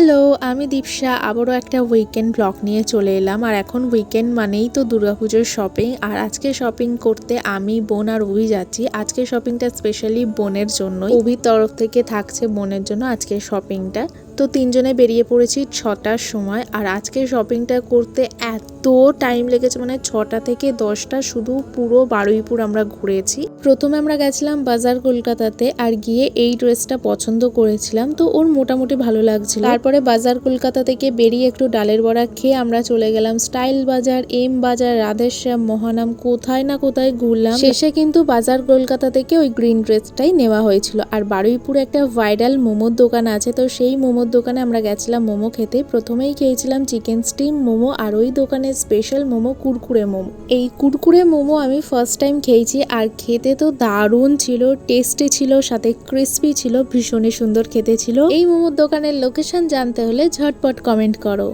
Hello, আমি দীপসা আবারও একটা উইকেন্ড ব্লগ নিয়ে চলে এলাম। আর এখন উইকেন্ড মানেই তো দুর্গাপুজোর শপিং আর আজকে শপিং করতে আমি, বোন আর অভি যাচ্ছি। আজকে শপিংটা স্পেশালি বোনের জন্য অভির তরফ থেকে থাকছে বোনের জন্য আজকে শপিংটা তো তিনজনে বেরিয়ে পড়েছি ছটার সময়। আর আজকে শপিংটা করতে এত টাইম লেগেছে মানে ছটা থেকে দশটা শুধু পুরো বারুইপুর আমরা ঘুরেছি। প্রথমে আমরা গেছিলাম বাজার কলকাতাতে আর গিয়ে এই ড্রেসটা পছন্দ করেছিলাম। তো ওর মোটামুটি ভালো লাগছিল। তারপরে বাজার কলকাতা থেকে বেরিয়ে একটু ডালের বড়া খেয়ে আমরা চলে গেলাম স্টাইল বাজার, এম বাজার, রাধেশ্যাম, মহানাম, কোথায় না কোথায় ঘুরলাম। শেষে কিন্তু বাজার কলকাতা থেকে ওই গ্রিন ড্রেসটাই নেওয়া হয়েছিল। আর বারুইপুরে একটা ভাইরাল মোমোর দোকান আছে, তো সেই মোমোর দোকানে আমরা গেছিলাম মোমো খেতে। প্রথমেই খেয়েছিলাম চিকেন স্টিম মোমো আর ওই দোকানের স্পেশাল মোমো কুরকুরে মোমো। এই কুরকুরে মোমো আমি ফার্স্ট টাইম খেয়েছি আর খেতে তো দারুণ ছিল টেস্টি ছিল, সাথে ক্রিস্পি ছিল, ভীষণই সুন্দর খেতে ছিল। এই মোমোর দোকানের লোকেশন জানতে হলে ঝটপট কমেন্ট করো।